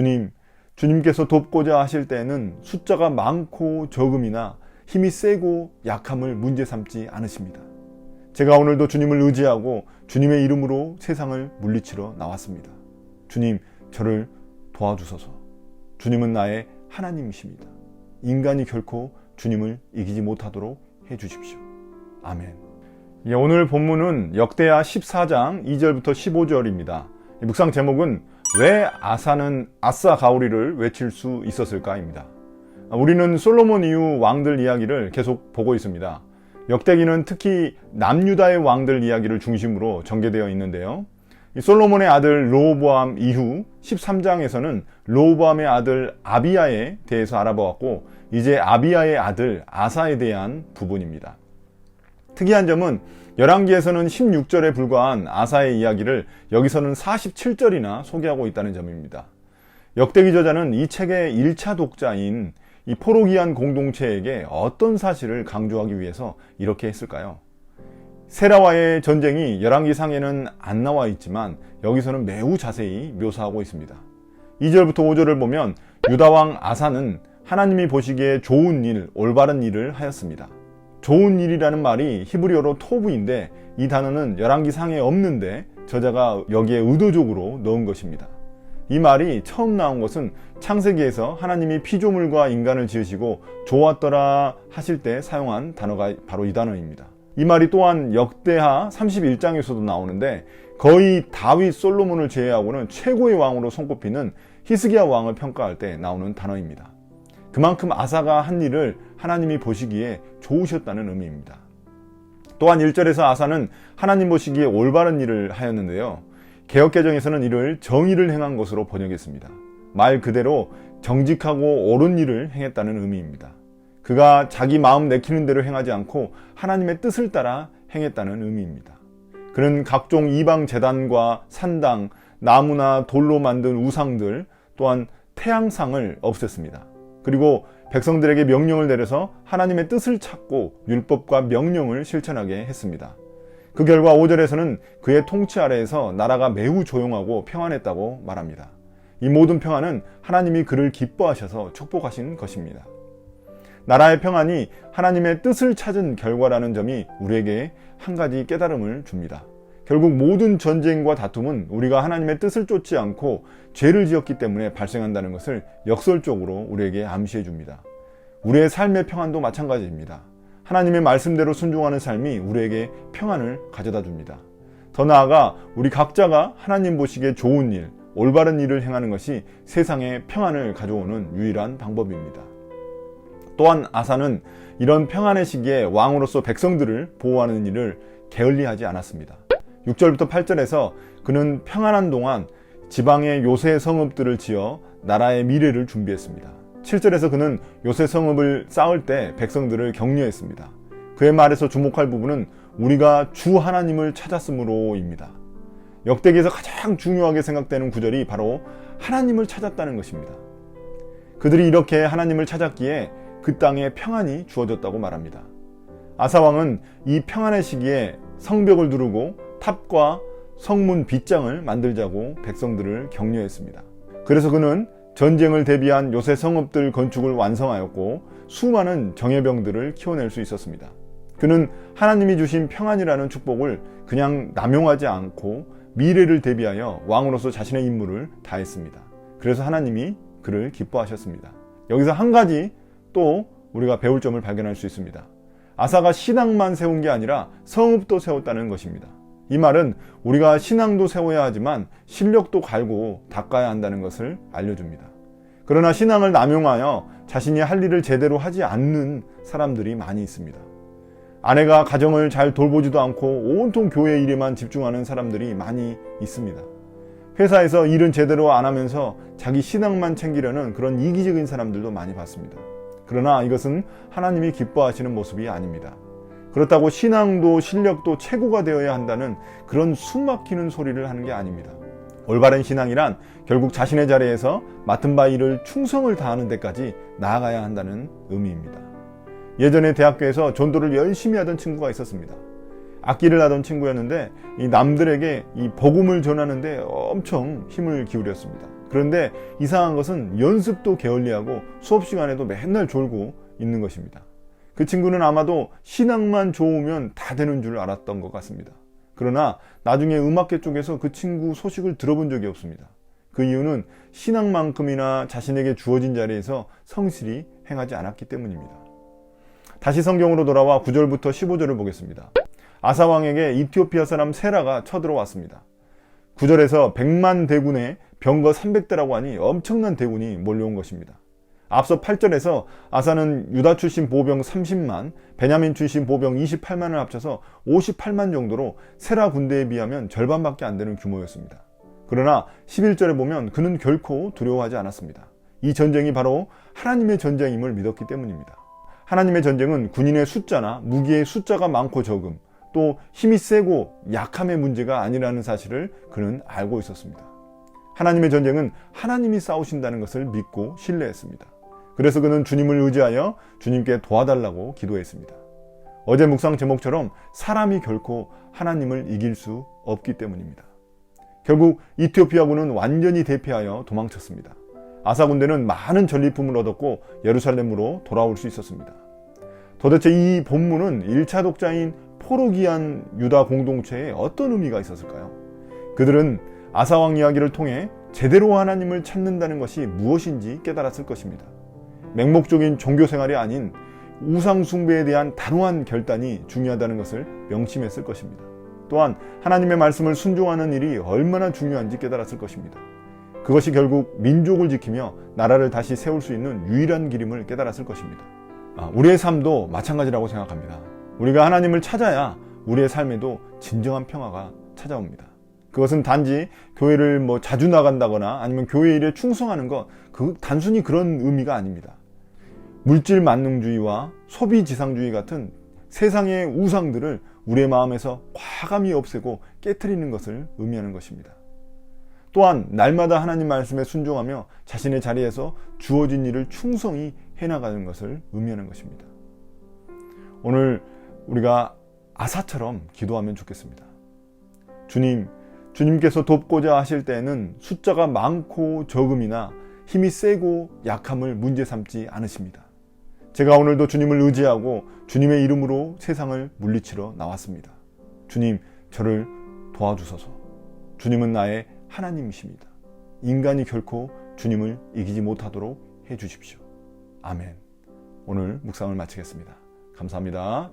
주님, 주님께서 돕고자 하실 때에는 숫자가 많고 적음이나 힘이 세고 약함을 문제 삼지 않으십니다. 제가 오늘도 주님을 의지하고 주님의 이름으로 세상을 물리치러 나왔습니다. 주님, 저를 도와주소서. 주님은 나의 하나님이십니다. 인간이 결코 주님을 이기지 못하도록 해 주십시오. 아멘. 예, 오늘 본문은 역대하 14장 2절부터 15절입니다. 묵상 제목은 왜 아사는 아싸 가오리를 외칠 수 있었을까입니다. 우리는 솔로몬 이후 왕들 이야기를 계속 보고 있습니다. 역대기는 특히 남유다의 왕들 이야기를 중심으로 전개되어 있는데요. 솔로몬의 아들 로보암 이후 13장에서는 로보암의 아들 아비야에 대해서 알아보았고 이제 아비야의 아들 아사에 대한 부분입니다. 특이한 점은 열왕기에서는 16절에 불과한 아사의 이야기를 여기서는 47절이나 소개하고 있다는 점입니다. 역대기 저자는 이 책의 1차 독자인 이 포로기한 공동체에게 어떤 사실을 강조하기 위해서 이렇게 했을까요? 세라와의 전쟁이 열왕기상에는 안 나와 있지만 여기서는 매우 자세히 묘사하고 있습니다. 2절부터 5절을 보면 유다왕 아사는 하나님이 보시기에 좋은 일, 올바른 일을 하였습니다. 좋은 일이라는 말이 히브리어로 토브인데 이 단어는 열왕기상에 없는데 저자가 여기에 의도적으로 넣은 것입니다. 이 말이 처음 나온 것은 창세기에서 하나님이 피조물과 인간을 지으시고 좋았더라 하실 때 사용한 단어가 바로 이 단어입니다. 이 말이 또한 역대하 31장에서도 나오는데 거의 다윗 솔로몬을 제외하고는 최고의 왕으로 손꼽히는 히스기야 왕을 평가할 때 나오는 단어입니다. 그만큼 아사가 한 일을 하나님이 보시기에 좋으셨다는 의미입니다. 또한 1절에서 아사는 하나님 보시기에 올바른 일을 하였는데요. 개혁개정에서는 이를 정의를 행한 것으로 번역했습니다. 말 그대로 정직하고 옳은 일을 행했다는 의미입니다. 그가 자기 마음 내키는 대로 행하지 않고 하나님의 뜻을 따라 행했다는 의미입니다. 그는 각종 이방 재단과 산당, 나무나 돌로 만든 우상들, 또한 태양상을 없앴습니다. 그리고 백성들에게 명령을 내려서 하나님의 뜻을 찾고 율법과 명령을 실천하게 했습니다. 그 결과 5절에서는 그의 통치 아래에서 나라가 매우 조용하고 평안했다고 말합니다. 이 모든 평안은 하나님이 그를 기뻐하셔서 축복하신 것입니다. 나라의 평안이 하나님의 뜻을 찾은 결과라는 점이 우리에게 한 가지 깨달음을 줍니다. 결국 모든 전쟁과 다툼은 우리가 하나님의 뜻을 쫓지 않고 죄를 지었기 때문에 발생한다는 것을 역설적으로 우리에게 암시해 줍니다. 우리의 삶의 평안도 마찬가지입니다. 하나님의 말씀대로 순종하는 삶이 우리에게 평안을 가져다 줍니다. 더 나아가 우리 각자가 하나님 보시기에 좋은 일, 올바른 일을 행하는 것이 세상에 평안을 가져오는 유일한 방법입니다. 또한 아사는 이런 평안의 시기에 왕으로서 백성들을 보호하는 일을 게을리하지 않았습니다. 6절부터 8절에서 그는 평안한 동안 지방의 요새 성읍들을 지어 나라의 미래를 준비했습니다. 7절에서 그는 요새 성읍을 쌓을 때 백성들을 격려했습니다. 그의 말에서 주목할 부분은 우리가 주 하나님을 찾았으므로입니다. 역대기에서 가장 중요하게 생각되는 구절이 바로 하나님을 찾았다는 것입니다. 그들이 이렇게 하나님을 찾았기에 그 땅에 평안이 주어졌다고 말합니다. 아사왕은 이 평안의 시기에 성벽을 두르고 탑과 성문 빗장을 만들자고 백성들을 격려했습니다. 그래서 그는 전쟁을 대비한 요새 성읍들 건축을 완성하였고 수많은 정예병들을 키워낼 수 있었습니다. 그는 하나님이 주신 평안이라는 축복을 그냥 남용하지 않고 미래를 대비하여 왕으로서 자신의 임무를 다했습니다. 그래서 하나님이 그를 기뻐하셨습니다. 여기서 한 가지 또 우리가 배울 점을 발견할 수 있습니다. 아사가 신앙만 세운 게 아니라 성읍도 세웠다는 것입니다. 이 말은 우리가 신앙도 세워야 하지만 실력도 갈고 닦아야 한다는 것을 알려줍니다. 그러나 신앙을 남용하여 자신이 할 일을 제대로 하지 않는 사람들이 많이 있습니다. 아내가 가정을 잘 돌보지도 않고 온통 교회 일에만 집중하는 사람들이 많이 있습니다. 회사에서 일은 제대로 안 하면서 자기 신앙만 챙기려는 그런 이기적인 사람들도 많이 봤습니다. 그러나 이것은 하나님이 기뻐하시는 모습이 아닙니다. 그렇다고 신앙도 실력도 최고가 되어야 한다는 그런 숨막히는 소리를 하는 게 아닙니다. 올바른 신앙이란 결국 자신의 자리에서 맡은 바 일을 충성을 다하는 데까지 나아가야 한다는 의미입니다. 예전에 대학교에서 전도를 열심히 하던 친구가 있었습니다. 악기를 하던 친구였는데 이 남들에게 이 복음을 전하는데 엄청 힘을 기울였습니다. 그런데 이상한 것은 연습도 게을리하고 수업 시간에도 맨날 졸고 있는 것입니다. 그 친구는 아마도 신앙만 좋으면 다 되는 줄 알았던 것 같습니다. 그러나 나중에 음악계 쪽에서 그 친구 소식을 들어본 적이 없습니다. 그 이유는 신앙만큼이나 자신에게 주어진 자리에서 성실히 행하지 않았기 때문입니다. 다시 성경으로 돌아와 9절부터 15절을 보겠습니다. 아사왕에게 이티오피아 사람 세라가 쳐들어왔습니다. 9절에서 100만 대군에 병거 300대라고 하니 엄청난 대군이 몰려온 것입니다. 앞서 8절에서 아사는 유다 출신 보병 30만, 베냐민 출신 보병 28만을 합쳐서 58만 정도로 세라 군대에 비하면 절반밖에 안 되는 규모였습니다. 그러나 11절에 보면 그는 결코 두려워하지 않았습니다. 이 전쟁이 바로 하나님의 전쟁임을 믿었기 때문입니다. 하나님의 전쟁은 군인의 숫자나 무기의 숫자가 많고 적음, 또 힘이 세고 약함의 문제가 아니라는 사실을 그는 알고 있었습니다. 하나님의 전쟁은 하나님이 싸우신다는 것을 믿고 신뢰했습니다. 그래서 그는 주님을 의지하여 주님께 도와달라고 기도했습니다. 어제 묵상 제목처럼 사람이 결코 하나님을 이길 수 없기 때문입니다. 결국 이티오피아군은 완전히 대피하여 도망쳤습니다. 아사 군대는 많은 전리품을 얻었고 예루살렘으로 돌아올 수 있었습니다. 도대체 이 본문은 1차 독자인 포로기한 유다 공동체에 어떤 의미가 있었을까요? 그들은 아사왕 이야기를 통해 제대로 하나님을 찾는다는 것이 무엇인지 깨달았을 것입니다. 맹목적인 종교 생활이 아닌 우상 숭배에 대한 단호한 결단이 중요하다는 것을 명심했을 것입니다. 또한 하나님의 말씀을 순종하는 일이 얼마나 중요한지 깨달았을 것입니다. 그것이 결국 민족을 지키며 나라를 다시 세울 수 있는 유일한 길임을 깨달았을 것입니다. 아, 우리의 삶도 마찬가지라고 생각합니다. 우리가 하나님을 찾아야 우리의 삶에도 진정한 평화가 찾아옵니다. 그것은 단지 교회를 뭐 자주 나간다거나 아니면 교회 일에 충성하는 것, 그 단순히 그런 의미가 아닙니다. 물질 만능주의와 소비 지상주의 같은 세상의 우상들을 우리의 마음에서 과감히 없애고 깨뜨리는 것을 의미하는 것입니다. 또한 날마다 하나님 말씀에 순종하며 자신의 자리에서 주어진 일을 충성히 해나가는 것을 의미하는 것입니다. 오늘 우리가 아사처럼 기도하면 좋겠습니다. 주님, 주님께서 돕고자 하실 때에는 숫자가 많고 적음이나 힘이 세고 약함을 문제 삼지 않으십니다. 제가 오늘도 주님을 의지하고 주님의 이름으로 세상을 물리치러 나왔습니다. 주님, 저를 도와주소서. 주님은 나의 하나님이십니다. 인간이 결코 주님을 이기지 못하도록 해 주십시오. 아멘. 오늘 묵상을 마치겠습니다. 감사합니다.